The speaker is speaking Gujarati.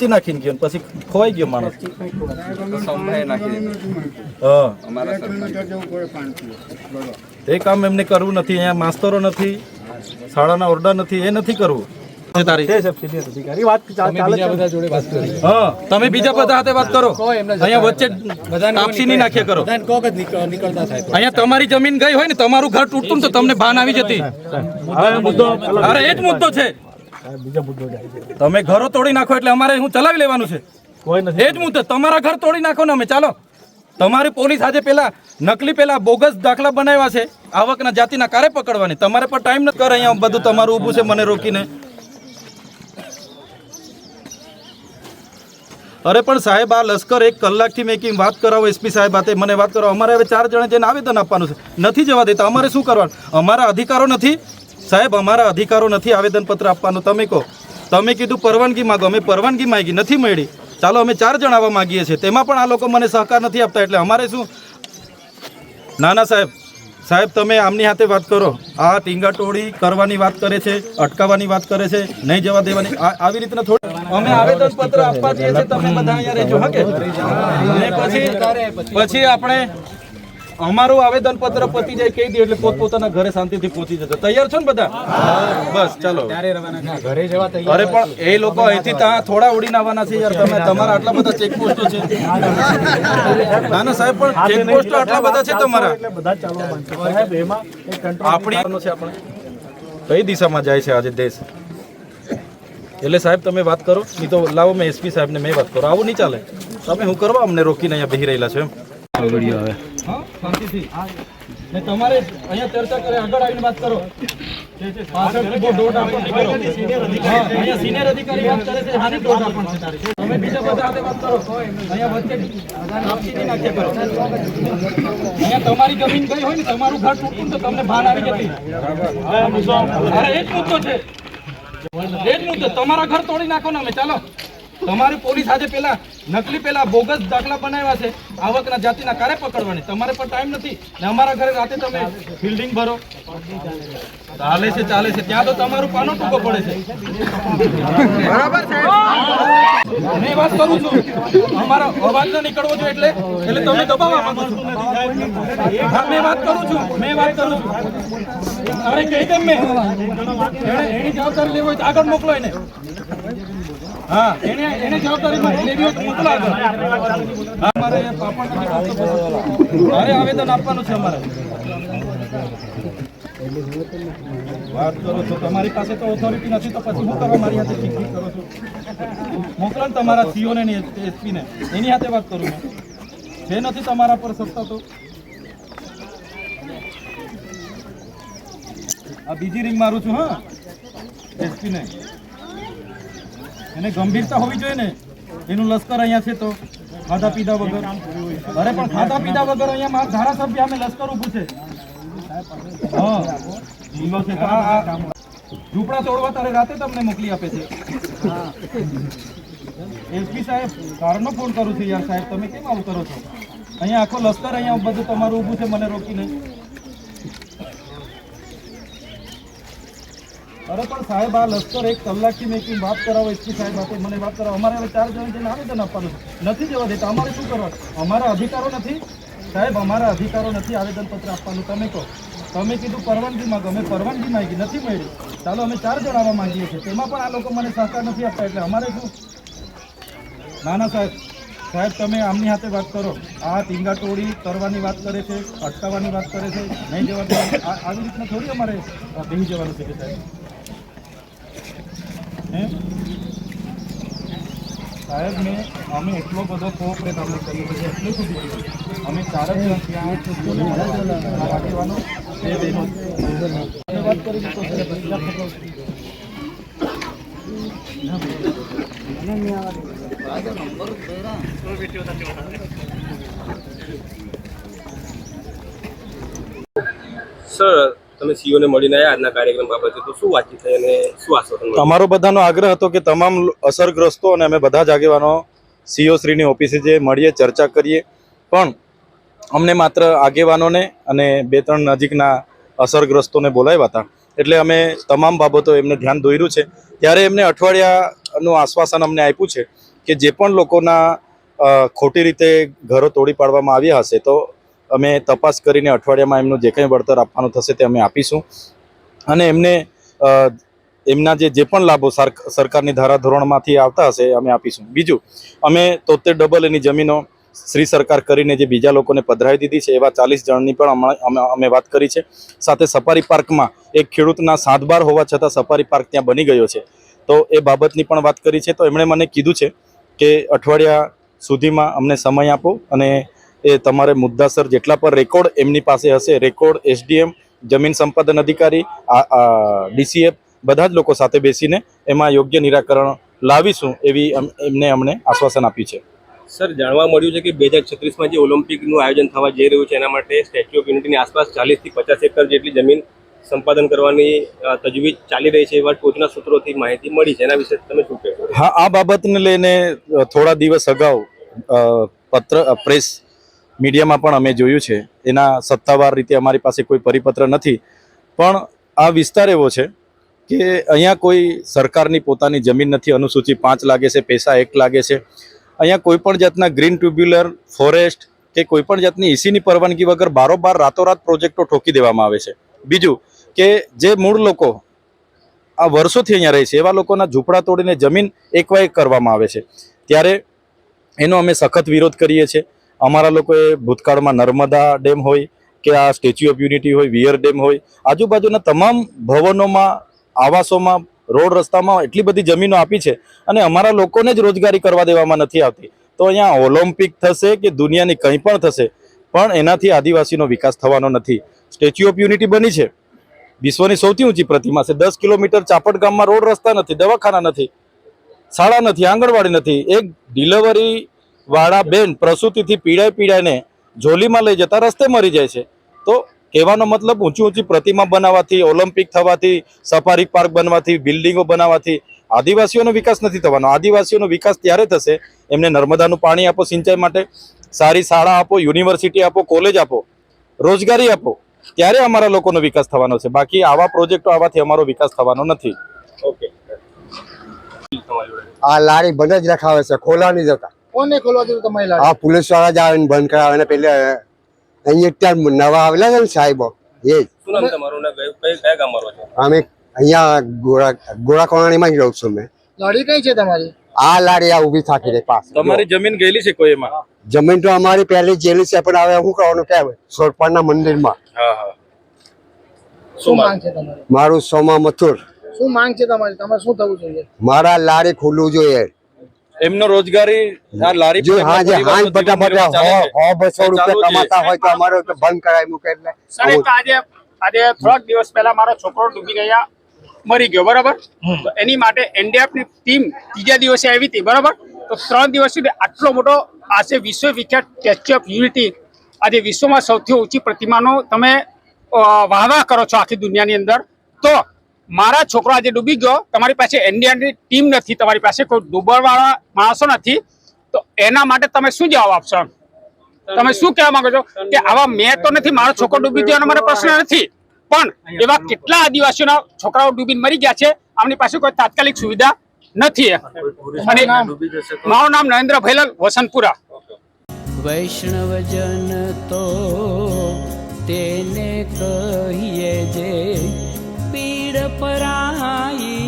પચી નાખીને ગયો પછી ખોવાઈ ગયો માણસ. એ કામ એમને કરવું નથી અહીંયા માસ્તરો નથી શાળાના ઓરડા નથી એ નથી કરવું. હા. તમે બીજા બધા સાથે વાત કરો. અહીંયા વચ્ચે તાપસી નહીં નાખ્યા કરો. અહીંયા તમારી જમીન ગઈ હોય ને તમારું ઘર તૂટતું ને તો તમને ભાન આવી જતી. અરે એ જ મુદ્દો છે. તમે ઘરો તોડી નાખો એટલે અમારે હું ચલાવી લેવાનું છે. એ જ મુદ્દો તમારા ઘર તોડી નાખો ને અમે ચાલો. તમારી પોલીસ આજે પેલા નકલી પેલા બોગસ દાખલા બનાવ્યા છે આવકના જાતિના કારે પકડવાની. તમારે પણ ટાઈમ નથી કરે અહીંયા બધું તમારું ઊભું છે મને રોકીને. અરે પણ સાહેબ આ લશ્કર એક કલાકથી મેં કેમ વાત કરાવો એસપી સાહેબ હાથે મને વાત કરો. અમારે હવે ચાર જણે જઈને આવેદન આપવાનું છે. નથી જવા દેતા. અમારે શું કરવાનું? અમારા અધિકારો નથી. સાહેબ, અમારા અધિકારો નથી આવેદનપત્ર આપવાનું. તમે કહો. તમે કીધું પરવાનગી માગો. અમે પરવાનગી માંગી, નથી મળી. ચાલો, અમે ચાર જણ આવવા માંગીએ છીએ. તેમાં પણ આ લોકો મને સહકાર નથી આપતા, એટલે અમારે શું? ના ના, સાહેબ. સાહેબ, તમે આમની હાથે વાત કરો. આ ટીંગાટોળી કરવાની વાત કરે છે, અટકાવવાની વાત કરે છે, નહીં જવા દેવાની. આવી રીતના થોડી અમે આવેદન પત્ર આપવા જઈએ છીએ, તમે બધા અહીંયા રહેજો, હા કે? પછી પછી આપણે અમારું આવેદન પત્ર પતી જાય કહી દે એટલે પોતપોતાના ઘરે શાંતિથી પહોંચી જતો તૈયાર છો ને બધા? બસ ચાલો. અરે પણ એ લોકો અહીંથી ત્યાં થોડા ઉડીને આવવાના છે યાર. તમે તમારા આટલા બધા ચેકપોસ્ટો છે. ના ના સાહેબ પણ ચેકપોસ્ટો આટલા બધા છે તમારા. આપણી છે આપણે. કઈ દિશામાં જાય છે આજે દેશ? એટલે સાહેબ તમે વાત કરો. નહીં તો લાવો મેં એસપી સાહેબને મેં વાત કરો. આવું નહીં ચાલે. તમે હું કરવા અમને રોકીને અહીંયા બેહી રહેલા છો એમ? હા, શાંતિથી. ને તમારે અહીંયા ચર્ચા કરે આગળ આવીને વાત કરો. પાછળથી બહુ દોડ આપણ નહીં કરો. અહીંયા સિનિયર અધિકારી વાત કરે છે તમે બીજા બધા સાથે વાત કરો. અહીંયા વચ્ચે આપસી નાખ્યા કરો. અહીંયા તમારી જમીન ગઈ હોય ને તમારું ઘર તૂટતું તો તમને ભાન આવી જતી. અરે એ જ મુદ્દો છે. એ જ મુદ્દો. તમારા ઘર તોડી નાખો ને અમે. ચાલો. તમારી પોલીસ આજે પેલા નકલી પેલા બોગસ દાખલા બનાવ્યા છે. આવકના જાતિના કારે પકડવાની. તમારે પણ ટાઈમ નથી. ને અમારા ઘરે રાતે તમે બિલ્ડિંગ ભરો. ચાલે છે ચાલે છે. ત્યાં તો તમારું પાનો ટૂંકો પડે છે. બરાબર છે. મેં વાત કરું છું. અમારો અવાજ ન નીકળવો જોઈએ એટલે એટલે તમે દબાવવા માંગો છો. હા મેં વાત કરું છું. મેં વાત કરું છું. અરે કહી દેમ મેં. એની જવાબદારી લેવી હોય તો આગળ મોકલો એને. હા, એને એને હા, મારે પાપડ મારે આવેદન આપવાનું છે અમારે. વાત કરો છો. તમારી પાસે તો ઓથોરિટી નથી, તો પછી શું કરવા મારી હાથે ચીઠી કરો છો? મોકલો ને તમારા સીઓ ને એસપી ને. એની હાથે વાત કરું મેં જે નથી તમારા પર સત્તા તો? આ બીજી રિંગ મારું છું, હા? એસપી ને. એને ગંભીરતા હોવી જોઈએ ને? એનું લશ્કર અહીંયા છે તો ખાધા પીધા વગર. અરે, પણ ખાધા પીધા વગર અહીંયા મારા ધારાસભ્ય અમે લશ્કર ઊભું છે. ઝૂંપડા તોડવા તારે રાતે તમને મોકલી આપે છે. એસપી સાહેબ, કારનો ફોન કરું છું યાર સાહેબ. તમે કેમ આવું કરો છો? અહીંયા આખો લશ્કર અહીંયા બધું તમારું ઊભું છે, મને રોકીને. અરે પણ સાહેબ, આ લશ્કર એક કલાકથી મેકિંગ વાત કરાવો એસપી સાહેબ આપણે મને વાત કરાવો. અમારે હવે ચાર જણ જઈને આવેદન આપવાનું નથી જવા દેતા. અમારે શું કરવા? અમારા અધિકારો નથી. સાહેબ, અમારા અધિકારો નથી આવેદનપત્ર આપવાનું. તમે કહો. તમે કીધું પરવાનગી માંગો અમે પરવાનગી માંગી, નથી મળી. ચાલો, અમે ચાર જણ આવવા માંગીએ છીએ. તેમાં પણ આ લોકો મને સહકાર નથી આપતા. એટલે અમારે શું? ના ના સાહેબ સાહેબ, તમે આમની હાથે વાત કરો. આ ટીંગાટોળી કરવાની વાત કરે છે, અટકાવવાની વાત કરે છે. નહીં જવાનું આવી રીતના થોડી અમારે બેસી જવાનું છે સાહેબ? સાહેબ, મેં અમે એટલો બધો કોઓપરેટ અમે કર્યો છે એટલું સુધી અમે ચાર જ જણ ત્યાં કરી સર તમે સીઓને મળીને આવ્યા આજના કાર્યક્રમ બાબતે, તો શું વાતચીત થઈ અને શું આશ્વાસન તમારો બધાનો આગ્રહ હતો કે તમામ અસરગ્રસ્તો અને અમે બધા જ આગેવાનો સીઓ શ્રીની ઓફિસે જે મળીએ, ચર્ચા કરીએ. પણ અમને માત્ર આગેવાનોને અને બે ત્રણ નજીકના અસરગ્રસ્તોને બોલાવ્યા હતા. એટલે અમે તમામ બાબતો એમને ધ્યાન દોર્યું છે. ત્યારે એમને અઠવાડિયાનું આશ્વાસન અમને આપ્યું છે કે જે પણ લોકોના ખોટી રીતે ઘરો તોડી પાડવામાં આવ્યા હશે, તો અમે તપાસ કરીને અઠવાડિયામાં એમનું જે કંઈ વળતર આપવાનું થશે તે અમે આપીશું. અને એમને એમના જે જે પણ લાભો સરક- સરકારની ધારાધોરણમાંથી આવતા હશે અમે આપીશું. બીજું, અમે તોતેર ડબલ એની જમીનો શ્રી સરકાર કરીને જે બીજા લોકોને પધરાવી દીધી છે એવા ચાલીસ જણની પણ અમે વાત કરી છે. સાથે સફારી પાર્કમાં એક ખેડૂતના સાતબાર હોવા છતાં સફારી પાર્ક ત્યાં બની ગયો છે. તો એ બાબતની પણ વાત કરી છે. તો એમણે મને કીધું છે કે અઠવાડિયા સુધીમાં અમને સમય આપો અને એ તમારે મુદ્દાસર જેટલા પણ રેકોર્ડ એમની પાસે હશે રેકોર્ડ એસડીએમ જમીન સંપાદન અધિકારી ડીસીએફ બધા જ લોકો સાથે બેસીને એમાં યોગ્ય નિરાકરણ લાવીશું એવી એમને અમને આશ્વાસન આપ્યું છે. સર જાણવા મળ્યું છે કે બે હજાર છત્રીસમાં જે ઓલિમ્પિકનું આયોજન થવા જઈ રહ્યું છે એના માટે સ્ટેચ્યુ ઓફ યુનિટીની આસપાસ ચાલીસથી પચાસ એકર જેટલી જમીન સંપાદન કરવાની તજવીજ ચાલી રહી છે એવા ટોચના સૂત્રોથી માહિતી મળી છે. એના વિશે તમે શું કહેશો? હા આ બાબતને લઈને થોડા દિવસ અગાઉ પત્ર પ્રેસ મીડિયામાં પણ અમે જોયું છે. એના સત્તાવાર રીતે અમારી પાસે કોઈ પરિપત્ર નથી. પણ આ વિસ્તાર એવો છે કે અહીંયા કોઈ સરકારની પોતાની જમીન નથી. અનુસૂચિ પાંચ લાગે છે, પૈસા એક લાગે છે. અહીંયા કોઈ પણ જાતના ગ્રીન ટ્યુબ્યુલર, ફોરેસ્ટ કે કોઈ પણ જાતની ઈસીની પરવાનગી વગર બારોબાર રાતોરાત પ્રોજેક્ટો ઠોકી દેવામાં આવે છે. બીજું કે જે મૂળ લોકો આ વર્ષોથી અહીંયા રહે છે, એવા લોકોના ઝૂંપડા તોડીને જમીન એકવા એક કરવામાં આવે છે. ત્યારે એનો અમે સખત વિરોધ કરીએ છીએ. અમારા લોકોએ ભૂતકાળમાં નર્મદા ડેમ હોય કે આ સ્ટેચ્યુ ઓફ યુનિટી હોય, વિયર ડેમ હોય, આજુબાજુના તમામ ભવનોમાં, આવાસોમાં, રોડ રસ્તામાં એટલી બધી જમીનો આપી છે અને અમારા લોકોને જ રોજગારી કરવા દેવામાં નથી આવતી. તો અહીંયા ઓલિમ્પિક થશે કે દુનિયાની કંઈ પણ થશે, પણ એનાથી આદિવાસીનો વિકાસ થવાનો નથી. સ્ટેચ્યુ ઓફ યુનિટી બની છે. વિશ્વની સૌથી ઊંચી પ્રતિમા છે. દસ કિલોમીટર ચાપડ ગામમાં રોડ રસ્તા નથી, દવાખાના નથી, શાળા નથી, આંગણવાડી નથી. એક ડિલિવરી વાળા બેન પ્રસૂતિથી પીડાઈ પીડાઈને જોલીમાં લઈ જતા રસ્તે મરી જાય છે. તો કહેવાનો મતલબ ઊંચી ઊંચી પ્રતિમા બનાવવાથી ઓલિમ્પિક થવાથી સફારી પાર્ક બનવાથી બિલ્ડિંગો બનાવવાથી આદિવાસીઓનો વિકાસ નથી થવાનો. આદિવાસીઓનો વિકાસ ત્યારે થશે એમને નર્મદાનું પાણી આપો સિંચાઈ માટે સારી શાળા આપો યુનિવર્સિટી આપો કોલેજ આપો રોજગારી આપો ત્યારે અમારા લોકોનો વિકાસ થવાનો છે. બાકી આવા પ્રોજેક્ટો આવવાથી અમારો વિકાસ થવાનો નથી. ઓકે. આ લારી બંધ જ રખાવે છે ખોલા નહીં જતા કોને ખોલવા દીધું તમારી લારી આ પોલીસવાળા જ આવે ને બંધ કરાવે ને પેલે અહીંયા અત્યારે નવા આવેલા છે ને સાહેબો એ જ. શું નામ તમારું ને? કઈ કઈ- કયા ગામમાં રહો છો? અમે અહીંયા ગોળા ગોળા કોણાણીમાં જ રહું છું મેં. લારી કઈ છે તમારી? આ લારી આ ઊભી થાકી રહી પાસ. તમારી જમીન ગયેલી છે કોઈ એમાં? જમીન તો અમારી પહેલી જેલી છે પણ હવે શું કરવાનું કે સોરપાના મંદિરમાં. હા હા. શું માંગ? છે તમારી? મારું સોમા મથુર. શું માંગ છે તમારી? તમારે શું થવું જોઈએ? મારા લારી ખુલ્લું જોઈએ. એમનો રોજગારી આ લારી જો હા જે એમના હા પરિવારનો બધા જીવન બધા નિર્વાહ ચાલે હો. હો રૂપિયા કમાતા હોય તો અમારે તો બંધ કરાવી મૂકે એટલે સર એક આજે આજે થોડાક દિવસ પહેલા મારો છોકરો ડૂબી ગયા મરી ગયો બરાબર? તો એની માટે એનડીએફની ટીમ ત્રીજા દિવસે આવી હતી બરાબર? તો ત્રણ દિવસ સુધી આટલો મોટો આજે વિશ્વ વિખ્યાત સ્ટેચ્યુ ઓફ યુનિટી આજે વિશ્વમાં સૌથી ઊંચી પ્રતિમાનો તમે વાહવા વાહવાહ કરો છો આખી દુનિયાની અંદર. તો મારા છોકરો આજે ડૂબી ગયો તમારી પાસે એનડીઆરની ટીમ નથી તમારી પાસે કોઈ ડૂબવાવાળા માણસો નથી તો એના માટે તમે શું જવાબ આપશો? તમે શું કહેવા માંગો છો? કે આવા મેં તો નથી મારો છોકરો ડૂબી ગયો એનો મને પ્રશ્ન નથી પણ એવા કેટલા આદિવાસીઓના છોકરાઓ ડૂબીને મરી ગયા છે આમની પાસે કોઈ તાત્કાલિક સુવિધા નથી. અને મારું નામ નરેન્દ્ર ભૈલલ વસંતપુરા. વૈષ્ણવજન તો તેને કહીએ જે પીડ પરાઈ